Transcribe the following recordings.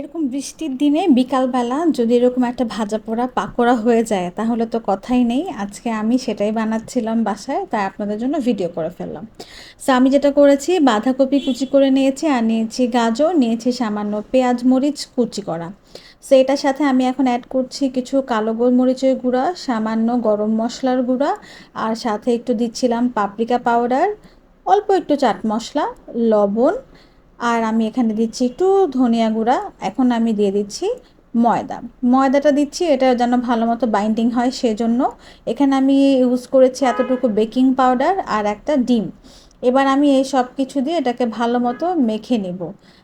এরকম বৃষ্টির দিনে বিকালবেলা যদি এরকম একটা ভাজা পোড়া পাকোড়া হয়ে যায়, তাহলে তো কথাই নেই। আজকে আমি সেটাই বানাচ্ছিলাম বাসায়, তাই আপনাদের জন্য ভিডিও করে ফেললাম। সো আমি যেটা করেছি, বাঁধাকপি কুচি করে নিয়েছি, আর নিয়েছি গাজর, নিয়েছি সামান্য পেঁয়াজ মরিচ কুচি করা। সো এটার সাথে আমি এখন অ্যাড করছি কিছু কালো গোলমরিচের গুঁড়া, সামান্য গরম মশলার গুঁড়া, আর সাথে একটু দিচ্ছিলাম পাপরিকা পাউডার অল্প একটু চাট মশলা, লবণ আর আমি এখানে দিচ্ছি একটু ধনিয়া গুঁড়া। এখন আমি দিয়ে দিচ্ছি ময়দা। ময়দাটা দিচ্ছি, এটা যেন ভালো মতো বাইন্ডিং হয় সেজন্য। এখানে আমি ইউজ করেছি এতটুকু বেকিং পাউডার আর একটা ডিম। এবার আমি এই সব কিছু দিয়ে এটাকে ভালো মতো মেখে নেব।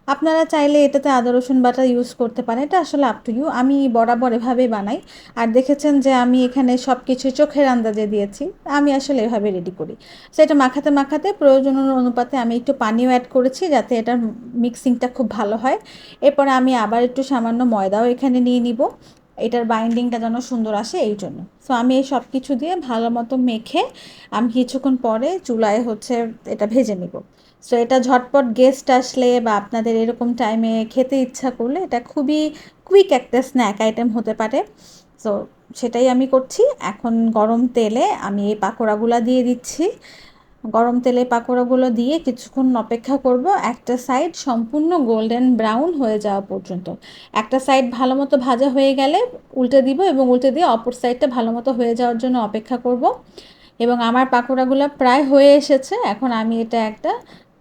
আপনারা চাইলে এটাতে আদা, রসুন বাটা ইউজ করতে পারেন। এটা আসলে আপ টু ইউ আমি বরাবর এভাবে বানাই। আর দেখেছেন যে আমি এখানে সব কিছু চোখের আন্দাজে দিয়েছি। আমি আসলে এভাবে রেডি করি। সো এটা মাখাতে মাখাতে প্রয়োজন অনুপাতে আমি একটু পানিও অ্যাড করেছি যাতে এটার মিক্সিংটা খুব ভালো হয়। এরপরে আমি আবার একটু সামান্য ময়দাও এখানে নিয়ে নিব। এটার বাইন্ডিংটা যেন সুন্দর আসে এই জন্য। সো আমি এই সব কিছু দিয়ে ভালো মতো মেখে আমি কিছুক্ষণ পরে চুলায় হচ্ছে এটা ভেজে নিব। সো এটা ঝটপট গেস্ট আসলে বা আপনাদের এরকম টাইমে খেতে ইচ্ছা করলে এটা খুবই কুইক একটা স্ন্যাক আইটেম হতে পারে। সো সেটাই আমি করছি। এখন গরম তেলে আমি এই পাকোড়াগুলো দিয়ে দিচ্ছি। গরম তেলে পাকোড়াগুলো দিয়ে কিছুক্ষণ অপেক্ষা করব। একটা সাইড সম্পূর্ণ গোল্ডেন ব্রাউন হয়ে যাওয়া পর্যন্ত। একটা সাইড ভালো মতো ভাজা হয়ে গেলে উল্টে দিব এবং উল্টে দিয়ে অপর সাইডটা ভালো মতো হয়ে যাওয়ার জন্য অপেক্ষা করব। এবং আমার পাকোড়াগুলো প্রায় হয়ে এসেছে। এখন আমি এটা একটা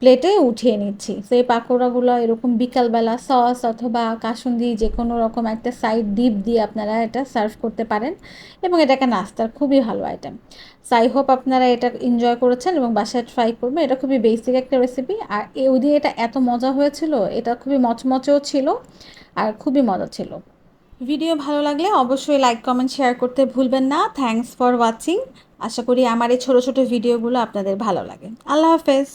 প্লেটে উঠিয়ে নিচ্ছি। সেই পাকোড়াগুলো এরকম বিকালবেলা সস অথবা কাসুন্দি যে কোনো রকম একটা সাইড ডিপ দিয়ে আপনারা এটা সার্ভ করতে পারেন এবং এটা একটা নাস্তার খুবই ভালো আইটেম সাই হোপ আপনারা এটা এনজয় করেছেন এবং বাসায় ট্রাই করবেন। এটা খুবই বেসিক একটা রেসিপি আর ওই দিয়ে এটা এত মজা হয়েছিল, এটা খুবই মচমচেও ছিল আর খুবই মজা ছিল। ভিডিও ভালো লাগলে অবশ্যই লাইক কমেন্ট শেয়ার করতে ভুলবেন না। থ্যাংকস ফর ওয়াচিং আশা করি আমার এই ছোটো ছোটো ভিডিওগুলো আপনাদের ভালো লাগে। আল্লাহ হাফেজ।